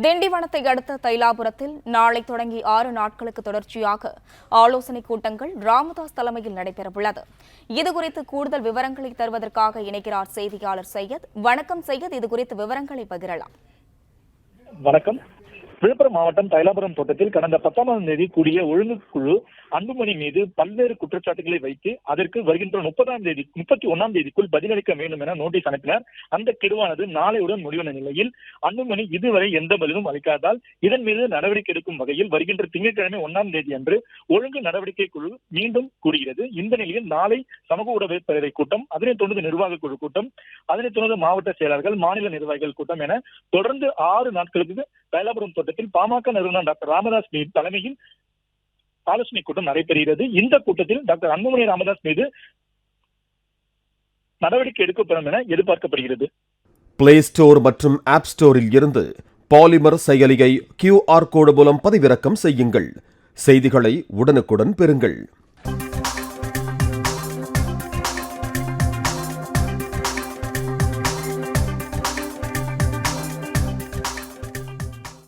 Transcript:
திண்டிவனத்தை அடுத்த தைலாபுரத்தில் நாளை தொடங்கி ஆறு நாட்களுக்கு தொடர்ச்சியாக ஆலோசனைக் கூட்டங்கள் ராமதாஸ் தலைமையில் நடைபெறவுள்ளது. இதுகுறித்து கூடுதல் விவரங்களை தருவதற்காக இணைக்கிறார் செய்தியாளர் சையத். வணக்கம் சையத் இதுகுறித்து விவரங்களை பகிரலாம். வணக்கம். விழுப்புரம் மாவட்டம் தைலாபுரம் தோட்டத்தில் கடந்த பத்தாம் தேதி கூடிய ஒழுங்கு குழு அன்புமணி மீது பல்வேறு குற்றச்சாட்டுகளை வைத்து அதற்கு வருகின்ற முப்பதாம் தேதி முப்பத்தி ஒன்னாம் தேதிக்குள் பதிலளிக்க வேண்டும் என நோட்டீஸ் அனுப்பினார். அந்த கெடுவானது நாளையுடன் முடிவான நிலையில் அன்புமணி இதுவரை எந்த பதிலும் அளிக்காதால் இதன் மீது நடவடிக்கை எடுக்கும் வகையில் வருகின்ற திங்கட்கிழமை ஒன்னாம் தேதி அன்று ஒழுங்கு நடவடிக்கை குழு மீண்டும் கூடுகிறது. இந்த நிலையில் நாளை சமூக ஊடக பேரவை கூட்டம் அதனைத் தொடர்ந்து நிர்வாக குழு கூட்டம் அதனைத் தொடர்ந்து மாவட்ட செயலாளர்கள் மாநில நிர்வாகிகள் கூட்டம் என தொடர்ந்து ஆறு நாட்களுக்கு தைலாபுரம் தோட்டத்தில் பாமக நிறுவனர் டாக்டர் ராமதாஸ் மீது தலைமையில் ஆலோசனை கூட்டம் நடைபெறுகிறது. இந்த கூட்டத்தில் டாக்டர் அன்புமணி ராமதாஸ் மீது நடவடிக்கை எடுக்கப்படும் என எதிர்பார்க்கப்படுகிறது. பிளே ஸ்டோர் மற்றும் ஆப் ஸ்டோரில் இருந்து பாலிமர் செயலியை கியூஆர் கோடு மூலம் பதிவிறக்கம் செய்யுங்கள். செய்திகளை உடனுக்குடன் பெறுங்கள்.